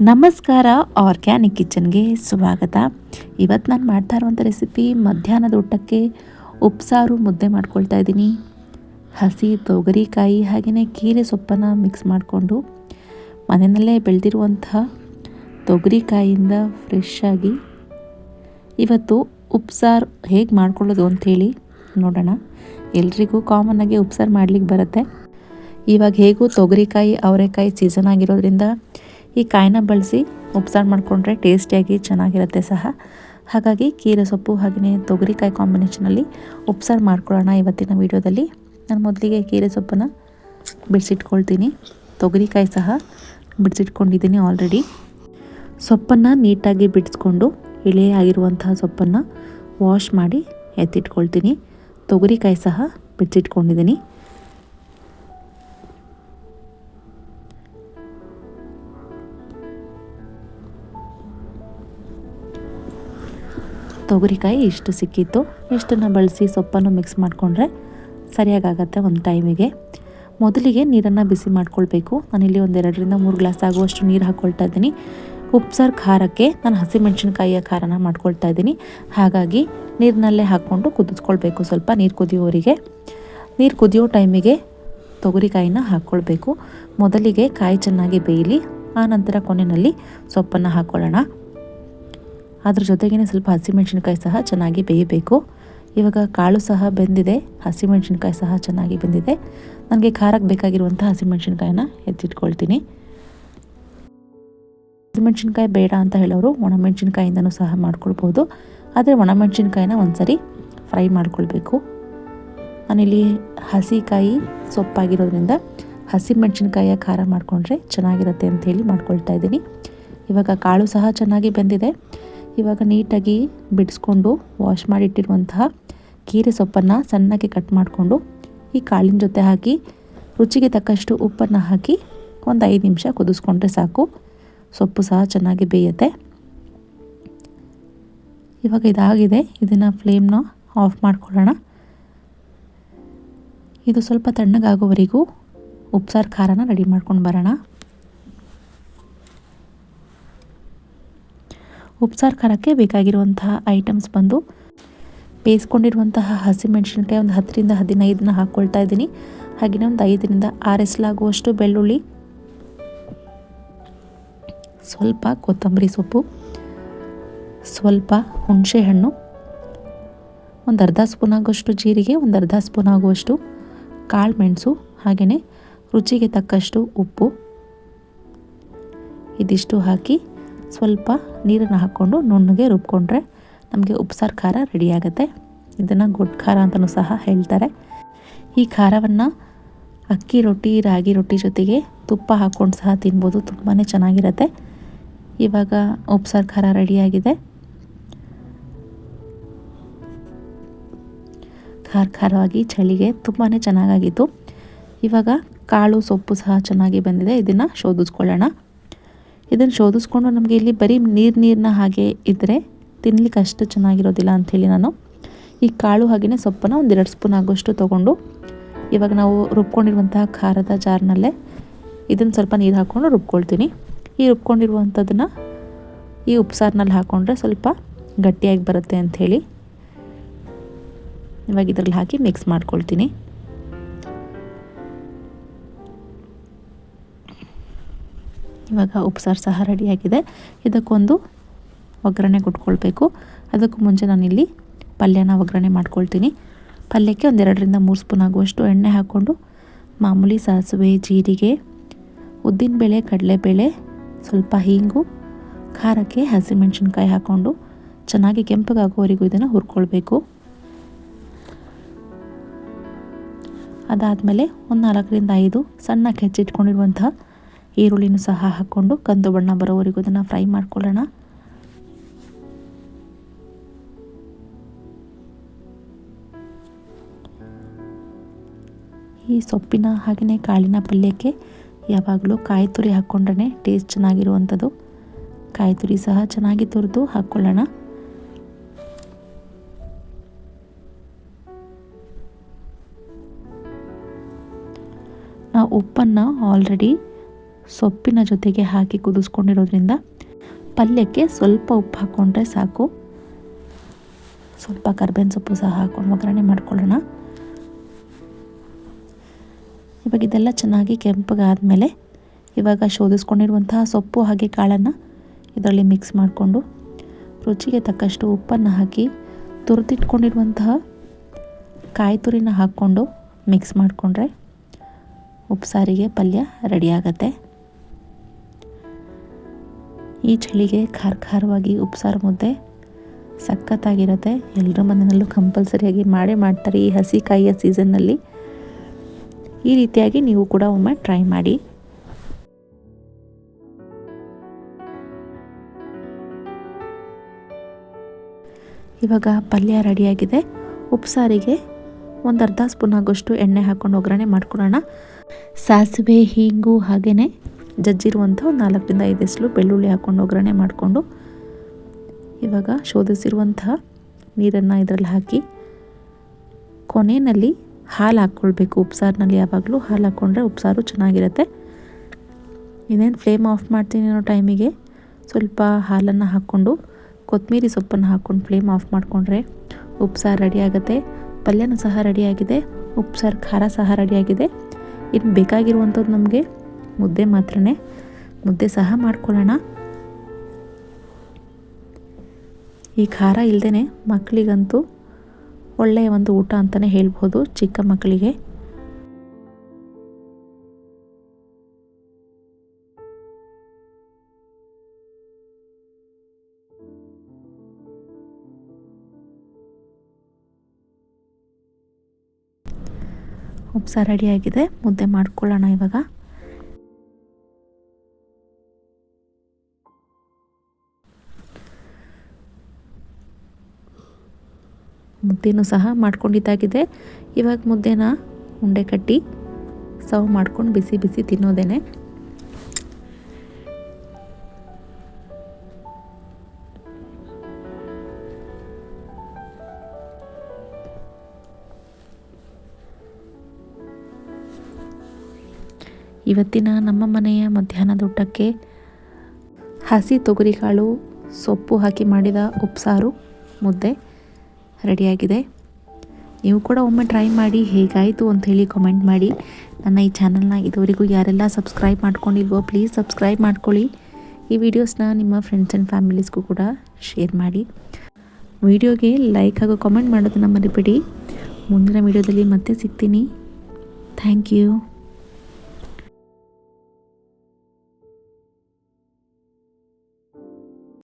ನಮಸ್ಕಾರ, ಆರ್ಗ್ಯಾನಿಕ್ ಕಿಚನ್ಗೆ ಸ್ವಾಗತ. ಇವತ್ತು ನಾನು ಮಾಡ್ತಾ ಇರುವಂಥ ರೆಸಿಪಿ ಮಧ್ಯಾಹ್ನದ ಊಟಕ್ಕೆ ಉಪ್ಸಾರು ಮುದ್ದೆ ಮಾಡ್ಕೊಳ್ತಾ ಇದ್ದೀನಿ. ಹಸಿ ತೊಗರಿಕಾಯಿ ಹಾಗೆಯೇ ಕೀರೆ ಸೊಪ್ಪನ್ನು ಮಿಕ್ಸ್ ಮಾಡಿಕೊಂಡು ಮನೆಯಲ್ಲೇ ಬೆಳೆದಿರುವಂತಹ ತೊಗರಿಕಾಯಿಂದ ಫ್ರೆಶ್ ಆಗಿ ಇವತ್ತು ಉಪ್ಸಾರು ಹೇಗೆ ಮಾಡ್ಕೊಳ್ಳೋದು ಅಂಥೇಳಿ ನೋಡೋಣ. ಎಲ್ರಿಗೂ ಕಾಮನ್ನಾಗಿ ಉಪ್ಸಾರು ಮಾಡ್ಲಿಕ್ಕೆ ಬರುತ್ತೆ. ಇವಾಗ ಹೇಗೂ ತೊಗರಿಕಾಯಿ, ಅವರೆಕಾಯಿ ಸೀಸನ್ ಆಗಿರೋದ್ರಿಂದ ಈ ಕಾಯಿನ ಬಳಸಿ ಉಪ್ಸಾರು ಮಾಡಿಕೊಂಡ್ರೆ ಟೇಸ್ಟಿಯಾಗಿ ಚೆನ್ನಾಗಿರುತ್ತೆ ಸಹ. ಹಾಗಾಗಿ ಕೀರೆ ಸೊಪ್ಪು ಹಾಗೆಯೇ ತೊಗರಿಕಾಯಿ ಕಾಂಬಿನೇಷನಲ್ಲಿ ಉಪ್ಸಾರು ಮಾಡ್ಕೊಳ್ಳೋಣ ಇವತ್ತಿನ ವೀಡಿಯೋದಲ್ಲಿ. ನಾನು ಮೊದಲಿಗೆ ಕೀರೆ ಸೊಪ್ಪನ್ನು ಬಿಡಿಸಿಟ್ಕೊಳ್ತೀನಿ. ತೊಗರಿಕಾಯಿ ಸಹ ಬಿಡಿಸಿಟ್ಕೊಂಡಿದ್ದೀನಿ ಆಲ್ರೆಡಿ ಸೊಪ್ಪನ್ನು ನೀಟಾಗಿ ಬಿಡಿಸ್ಕೊಂಡು ಇಳೆ ಆಗಿರುವಂತಹ ಸೊಪ್ಪನ್ನು ವಾಶ್ ಮಾಡಿ ಎತ್ತಿಟ್ಕೊಳ್ತೀನಿ. ತೊಗರಿಕಾಯಿ ಸಹ ಬಿಡಿಸಿಟ್ಕೊಂಡಿದ್ದೀನಿ. ತೊಗರಿಕಾಯಿ ಇಷ್ಟು ಸಿಕ್ಕಿತ್ತು. ಇಷ್ಟನ್ನು ಬಳಸಿ ಸೊಪ್ಪನ್ನು ಮಿಕ್ಸ್ ಮಾಡಿಕೊಂಡ್ರೆ ಸರಿಯಾಗತ್ತೆ ಒಂದು ಟೈಮಿಗೆ ಮೊದಲಿಗೆ ನೀರನ್ನು ಬಿಸಿ ಮಾಡ್ಕೊಳ್ಬೇಕು. ನಾನಿಲ್ಲಿ ಒಂದೆರಡರಿಂದ ಮೂರು ಗ್ಲಾಸ್ ಆಗುವಷ್ಟು ನೀರು ಹಾಕ್ಕೊಳ್ತಾ ಇದ್ದೀನಿ. ಉಪ್ಸಾರು ಖಾರಕ್ಕೆ ನಾನು ಹಸಿಮೆಣಸಿನ್ಕಾಯಿಯ ಖಾರನ ಮಾಡ್ಕೊಳ್ತಾ ಇದ್ದೀನಿ. ಹಾಗಾಗಿ ನೀರಿನಲ್ಲೇ ಹಾಕ್ಕೊಂಡು ಕುದಿಸ್ಕೊಳ್ಬೇಕು ಸ್ವಲ್ಪ ನೀರು ಕುದಿಯೋವರಿಗೆ. ನೀರು ಕುದಿಯೋ ಟೈಮಿಗೆ ತೊಗರಿಕಾಯಿನ ಹಾಕ್ಕೊಳ್ಬೇಕು ಮೊದಲಿಗೆ ಕಾಯಿ ಚೆನ್ನಾಗಿ ಬೇಯಲಿ. ಆನಂತರ ಕೊನೆಯಲ್ಲಿ ಸೊಪ್ಪನ್ನು ಹಾಕ್ಕೊಳ್ಳೋಣ ಅದ್ರ ಜೊತೆಗೇ ಸ್ವಲ್ಪ ಹಸಿಮೆಣ್ಸಿನ್ಕಾಯಿ ಸಹ ಚೆನ್ನಾಗಿ ಬೇಯಬೇಕು. ಇವಾಗ ಕಾಳು ಸಹ ಬೆಂದಿದೆ, ಹಸಿಮೆಣ್ಸಿನ್ಕಾಯಿ ಸಹ ಚೆನ್ನಾಗಿ ಬೆಂದಿದೆ. ನನಗೆ ಖಾರಕ್ಕೆ ಬೇಕಾಗಿರುವಂಥ ಹಸಿಮೆಣ್ಸಿನ್ಕಾಯಿನ ಎತ್ತಿಟ್ಕೊಳ್ತೀನಿ. ಹಸಿಮೆಣ್ಸಿನ್ಕಾಯಿ ಬೇಡ ಅಂತ ಹೇಳೋರು ಒಣಮೆಣ್ಸಿನ್ಕಾಯಿಂದನೂ ಸಹ ಮಾಡ್ಕೊಳ್ಬೋದು. ಆದರೆ ಒಣಮೆಣ್ಸಿನ್ಕಾಯಿನ ಒಂದ್ಸರಿ ಫ್ರೈ ಮಾಡ್ಕೊಳ್ಬೇಕು. ನಾನಿಲ್ಲಿ ಹಸಿಕಾಯಿ ಸೊಪ್ಪಾಗಿರೋದ್ರಿಂದ ಹಸಿಮೆಣ್ಸಿನ್ಕಾಯಿಯ ಖಾರ ಮಾಡಿಕೊಂಡ್ರೆ ಚೆನ್ನಾಗಿರುತ್ತೆ ಅಂಥೇಳಿ ಮಾಡ್ಕೊಳ್ತಾ ಇದ್ದೀನಿ. ಇವಾಗ ಕಾಳು ಸಹ ಚೆನ್ನಾಗಿ ಬೆಂದಿದೆ. ಇವಾಗ ನೀಟಾಗಿ ಬಿಡಿಸ್ಕೊಂಡು ವಾಶ್ ಮಾಡಿಟ್ಟಿರುವಂತಹ ಕೀರೆ ಸೊಪ್ಪನ್ನು ಸಣ್ಣಗೆ ಕಟ್ ಮಾಡಿಕೊಂಡು ಈ ಕಾಳಿನ ಜೊತೆ ಹಾಕಿ, ರುಚಿಗೆ ತಕ್ಕಷ್ಟು ಉಪ್ಪನ್ನು ಹಾಕಿ ಒಂದು ಐದು ನಿಮಿಷ ಕುದಿಸ್ಕೊಂಡ್ರೆ ಸಾಕು. ಸೊಪ್ಪು ಸಹ ಚೆನ್ನಾಗಿ ಬೇಯುತ್ತೆ. ಇವಾಗ ಇದಾಗಿದೆ. ಇದನ್ನು ಫ್ಲೇಮ್ನ ಆಫ್ ಮಾಡ್ಕೊಳ್ಳೋಣ. ಇದು ಸ್ವಲ್ಪ ತಣ್ಣಗಾಗೋವರೆಗೂ ಉಪ್ಸಾರು ಖಾರನ ರೆಡಿ ಮಾಡ್ಕೊಂಡು ಬರೋಣ. ಉಪ್ಸಾರು ಖಾರಕ್ಕೆ ಬೇಕಾಗಿರುವಂತಹ ಐಟಮ್ಸ್ ಬಂದು ಬೇಯಿಸ್ಕೊಂಡಿರುವಂತಹ ಹಸಿಮೆಣಸಿನ್ಕಾಯಿ ಒಂದು ಹತ್ತರಿಂದ ಹದಿನೈದನ್ನ ಹಾಕ್ಕೊಳ್ತಾ ಇದ್ದೀನಿ. ಹಾಗೆಯೇ ಒಂದು ಐದರಿಂದ ಆರಿಸಲಾಗುವಷ್ಟು ಬೆಳ್ಳುಳ್ಳಿ, ಸ್ವಲ್ಪ ಕೊತ್ತಂಬರಿ ಸೊಪ್ಪು, ಸ್ವಲ್ಪ ಹುಣಸೆಹಣ್ಣು ಒಂದು ಅರ್ಧ ಸ್ಪೂನ್ ಆಗುವಷ್ಟು ಜೀರಿಗೆ, ಒಂದು ಅರ್ಧ ಸ್ಪೂನ್ ಆಗುವಷ್ಟು ಕಾಳು ಮೆಣಸು ಹಾಗೆಯೇ ರುಚಿಗೆ ತಕ್ಕಷ್ಟು ಉಪ್ಪು, ಇದಿಷ್ಟು ಹಾಕಿ ಸ್ವಲ್ಪ ನೀರನ್ನು ಹಾಕ್ಕೊಂಡು ನುಣ್ಣಗೆ ರುಬ್ಕೊಂಡ್ರೆ ನಮಗೆ ಉಪ್ಸಾರು ಖಾರ ರೆಡಿಯಾಗುತ್ತೆ. ಇದನ್ನು ಗೊಡ್ಡು ಖಾರ ಅಂತಲೂ ಸಹ ಹೇಳ್ತಾರೆ. ಈ ಖಾರವನ್ನು ಅಕ್ಕಿ ರೊಟ್ಟಿ, ರಾಗಿ ರೊಟ್ಟಿ ಜೊತೆಗೆ ತುಪ್ಪ ಹಾಕ್ಕೊಂಡು ಸಹ ತಿನ್ಬೋದು. ತುಂಬಾ ಚೆನ್ನಾಗಿರುತ್ತೆ. ಇವಾಗ ಉಪ್ಸಾರು ಖಾರ ರೆಡಿಯಾಗಿದೆ. ಖಾರ ಖಾರವಾಗಿ ಚಳಿಗೆ ತುಂಬಾ ಚೆನ್ನಾಗಾಗಿತ್ತು. ಇವಾಗ ಕಾಳು ಸೊಪ್ಪು ಸಹ ಚೆನ್ನಾಗಿ ಬಂದಿದೆ. ಇದನ್ನು ಶೋಧಿಸ್ಕೊಳ್ಳೋಣ. ಇದನ್ನು ಶೋಧಿಸ್ಕೊಂಡು ನಮಗೆ ಇಲ್ಲಿ ಬರೀ ನೀರು ನೀರನ್ನ ಹಾಗೆ ಇದ್ದರೆ ತಿನ್ನಲಿಕ್ಕೆ ಅಷ್ಟು ಚೆನ್ನಾಗಿರೋದಿಲ್ಲ ಅಂಥೇಳಿ ನಾನು. ಈ ಕಾಳು ಹಾಗೆಯೇ ಸೊಪ್ಪನ್ನು ಒಂದೆರಡು ಸ್ಪೂನ್ ಆಗೋಷ್ಟು ತೊಗೊಂಡು ಇವಾಗ ನಾವು ರುಬ್ಕೊಂಡಿರುವಂತಹ ಖಾರದ ಜಾರ್ನಲ್ಲೇ ಇದನ್ನು ಸ್ವಲ್ಪ ನೀರು ಹಾಕ್ಕೊಂಡು ರುಬ್ಕೊಳ್ತೀನಿ. ಈ ರುಬ್ಕೊಂಡಿರುವಂಥದ್ದನ್ನು ಈ ಉಪ್ಸಾರ್ನಲ್ಲಿ ಹಾಕ್ಕೊಂಡ್ರೆ ಸ್ವಲ್ಪ ಗಟ್ಟಿಯಾಗಿ ಬರುತ್ತೆ ಅಂಥೇಳಿ ಇವಾಗ ಇದರಲ್ಲಿ ಹಾಕಿ ಮಿಕ್ಸ್ ಮಾಡ್ಕೊಳ್ತೀನಿ. ಇವಾಗ ಉಪ್ಸಾರು ಸಹ ರೆಡಿಯಾಗಿದೆ ಇದಕ್ಕೊಂದು ಒಗ್ಗರಣೆ ಕೊಟ್ಕೊಳ್ಬೇಕು. ಅದಕ್ಕೂ ಮುಂಚೆ ನಾನಿಲ್ಲಿ ಪಲ್ಯನ ಒಗ್ಗರಣೆ ಮಾಡ್ಕೊಳ್ತೀನಿ. ಪಲ್ಯಕ್ಕೆ ಒಂದೆರಡರಿಂದ ಮೂರು ಸ್ಪೂನ್ ಆಗುವಷ್ಟು ಎಣ್ಣೆ ಹಾಕ್ಕೊಂಡು ಮಾಮೂಲಿ ಸಾಸಿವೆ, ಜೀರಿಗೆ ಉದ್ದಿನಬೇಳೆ ಕಡಲೆಬೇಳೆ, ಸ್ವಲ್ಪ ಹೀಂಗು, ಖಾರಕ್ಕೆ ಹಸಿಮೆಣಸಿನ್ಕಾಯಿ ಹಾಕ್ಕೊಂಡು ಚೆನ್ನಾಗಿ ಕೆಂಪಗಾಗುವವರೆಗೂ ಇದನ್ನು ಹುರ್ಕೊಳ್ಬೇಕು. ಅದಾದಮೇಲೆ ಒಂದು ನಾಲ್ಕರಿಂದ ಐದು ಸಣ್ಣಕ್ಕೆ ಹೆಚ್ಚಿಟ್ಕೊಂಡಿರುವಂತಹ ಈರುಳ್ಳಿನೂ ಸಹ ಹಾಕ್ಕೊಂಡು ಕಂದು ಬಣ್ಣ ಬರೋವರೆಗೂ ಅದನ್ನು ಫ್ರೈ ಮಾಡ್ಕೊಳ್ಳೋಣ. ಈ ಸೊಪ್ಪಿನ ಹಾಗೆಯೇ ಕಾಳಿನ ಪಲ್ಯಕ್ಕೆ ಯಾವಾಗಲೂ ಕಾಯಿ ತುರಿ ಹಾಕ್ಕೊಂಡ್ರೆ ಟೇಸ್ಟ್ ಚೆನ್ನಾಗಿರುವಂಥದ್ದು. ಕಾಯಿ ತುರಿ ಸಹ ಚೆನ್ನಾಗಿ ತುರಿದು ಹಾಕ್ಕೊಳ್ಳೋಣ. ನಾವು ಉಪ್ಪನ್ನು ಆಲ್ರೆಡಿ ಸೊಪ್ಪಿನ ಜೊತೆಗೆ ಹಾಕಿ ಕುದಿಸ್ಕೊಂಡಿರೋದ್ರಿಂದ ಪಲ್ಯಕ್ಕೆ ಸ್ವಲ್ಪ ಉಪ್ಪು ಹಾಕ್ಕೊಂಡ್ರೆ ಸಾಕು. ಸ್ವಲ್ಪ ಕರ್ಬೇವಿನ ಸೊಪ್ಪು ಸಹ ಹಾಕ್ಕೊಂಡು ಒಗ್ಗರಣೆ ಮಾಡ್ಕೊಳ್ಳೋಣ. ಇವಾಗ ಇದೆಲ್ಲ ಚೆನ್ನಾಗಿ ಕೆಂಪಗಾದಮೇಲೆ ಇವಾಗ ಶೋಧಿಸ್ಕೊಂಡಿರುವಂತಹ ಸೊಪ್ಪು ಹಾಗೆ ಕಾಳನ್ನು ಇದರಲ್ಲಿ ಮಿಕ್ಸ್ ಮಾಡಿಕೊಂಡು ರುಚಿಗೆ ತಕ್ಕಷ್ಟು ಉಪ್ಪನ್ನು ಹಾಕಿ ತುರಿದಿಟ್ಕೊಂಡಿರುವಂತಹ ಕಾಯಿ ತುರಿನ ಹಾಕ್ಕೊಂಡು ಮಿಕ್ಸ್ ಮಾಡಿಕೊಂಡ್ರೆ ಉಪ್ಸಾರಿಗೆ ಪಲ್ಯ ರೆಡಿ ಈ ಚಳಿಗೆ ಖಾರ ಖಾರವಾಗಿ ಉಪ್ಸಾರು ಮುದ್ದೆ ಸಖತ್ತಾಗಿರುತ್ತೆ. ಎಲ್ಲರ ಮನೆಯಲ್ಲೂ ಕಂಪಲ್ಸರಿಯಾಗಿ ಮಾಡೇ ಮಾಡ್ತಾರೆ ಈ ಹಸಿ ಕಾಯಿಯ ಸೀಸನ್ನಲ್ಲಿ. ಈ ರೀತಿಯಾಗಿ ನೀವು ಕೂಡ ಒಮ್ಮೆ ಟ್ರೈ ಮಾಡಿ. ಇವಾಗ ಪಲ್ಯ ರೆಡಿಯಾಗಿದೆ. ಉಪ್ಸಾರಿಗೆ ಒಂದು ಅರ್ಧ ಸ್ಪೂನ್ ಆಗೋಷ್ಟು ಎಣ್ಣೆ ಹಾಕ್ಕೊಂಡು ಒಗ್ಗರಣೆ ಮಾಡ್ಕೊಳ್ಳೋಣ. ಸಾಸಿವೆ, ಹೀಂಗು ಹಾಗೆಯೇ ಜಜ್ಜಿರುವಂಥ ಒಂದು ನಾಲ್ಕರಿಂದ ಐದೆಸ್ಲು ಬೆಳ್ಳುಳ್ಳಿ ಹಾಕ್ಕೊಂಡು ಒಗ್ಗರಣೆ ಮಾಡಿಕೊಂಡು ಇವಾಗ ಶೋಧಿಸಿರುವಂತಹ ನೀರನ್ನು ಇದರಲ್ಲಿ ಹಾಕಿ ಕೊನೆಯಲ್ಲಿ ಹಾಲು ಹಾಕ್ಕೊಳ್ಬೇಕು. ಉಪ್ಸಾರಿನಲ್ಲಿ ಯಾವಾಗಲೂ ಹಾಲು ಹಾಕ್ಕೊಂಡ್ರೆ ಉಪ್ಸಾರು ಚೆನ್ನಾಗಿರುತ್ತೆ. ಇನ್ನೇನು ಫ್ಲೇಮ್ ಆಫ್ ಮಾಡ್ತೀನಿ ಅನ್ನೋ ಟೈಮಿಗೆ ಸ್ವಲ್ಪ ಹಾಲನ್ನು ಹಾಕ್ಕೊಂಡು ಕೊತ್ತಂಬರಿ ಸೊಪ್ಪನ್ನು ಹಾಕ್ಕೊಂಡು ಫ್ಲೇಮ್ ಆಫ್ ಮಾಡಿಕೊಂಡ್ರೆ ಉಪ್ಸಾರು ರೆಡಿಯಾಗುತ್ತೆ ಪಲ್ಯನೂ ಸಹ ರೆಡಿಯಾಗಿದೆ ಉಪ್ಸಾರು ಖಾರ ಸಹ ರೆಡಿಯಾಗಿದೆ ಇನ್ನು ಬೇಕಾಗಿರುವಂಥದ್ದು ನಮಗೆ ಮುದ್ದೆ ಮಾತ್ರ ಮುದ್ದೆ ಸಹ ಮಾಡ್ಕೊಳ್ಳೋಣ. ಈ ಖಾರ ಇಲ್ಲದೇ ಮಕ್ಕಳಿಗಂತೂ ಒಳ್ಳೆಯ ಒಂದು ಊಟ ಅಂತಲೇ ಹೇಳ್ಬೋದು ಚಿಕ್ಕ ಮಕ್ಕಳಿಗೆ. ಉಪ್ಸಾರು ರೆಡಿಯಾಗಿದೆ ಮುದ್ದೆ ಮಾಡ್ಕೊಳ್ಳೋಣ ಇವಾಗ. ಮುದ್ದೆನೂ ಸಹ ಮಾಡ್ಕೊಂಡಿದ್ದಾಗಿದೆ. ಇವಾಗ ಮುದ್ದೆನ ಉಂಡೆ ಕಟ್ಟಿ ಸರ್ವ್ ಮಾಡ್ಕೊಂಡು ಬಿಸಿ ಬಿಸಿ ತಿನ್ನೋದೇನೆ. ಇವತ್ತಿನ ನಮ್ಮ ಮನೆಯ ಮಧ್ಯಾಹ್ನದ ಊಟಕ್ಕೆ ಹಸಿ ತೊಗರಿಕಾಳು, ಸೊಪ್ಪು ಹಾಕಿ ಮಾಡಿದ ಉಪ್ಸಾರು ಮುದ್ದೆ. ರೆಡಿಯಾಗಿದೆ. ನೀವು ಕೂಡ ಒಮ್ಮೆ ಟ್ರೈ ಮಾಡಿ ಹೇಗಾಯಿತು ಅಂಥೇಳಿ ಕಮೆಂಟ್ ಮಾಡಿ. ನನ್ನ ಈ ಚಾನಲ್ನ ಇದುವರೆಗೂ ಯಾರೆಲ್ಲ ಸಬ್ಸ್ಕ್ರೈಬ್ ಮಾಡ್ಕೊಂಡಿಲ್ವೋ ಪ್ಲೀಸ್ ಸಬ್ಸ್ಕ್ರೈಬ್ ಮಾಡ್ಕೊಳ್ಳಿ. ಈ ವಿಡಿಯೋಸ್ನ ನಿಮ್ಮ ಫ್ರೆಂಡ್ಸ್ ಆ್ಯಂಡ್ ಫ್ಯಾಮಿಲೀಸ್ಗೂ ಕೂಡ ಶೇರ್ ಮಾಡಿ. ವಿಡಿಯೋಗೆ ಲೈಕ್ ಹಾಗೂ ಕಮೆಂಟ್ ಮಾಡೋದನ್ನು ಮರಿಬೇಡಿ. ಮುಂದಿನ ವಿಡಿಯೋದಲ್ಲಿ ಮತ್ತೆ ಸಿಗ್ತೀನಿ. Thank you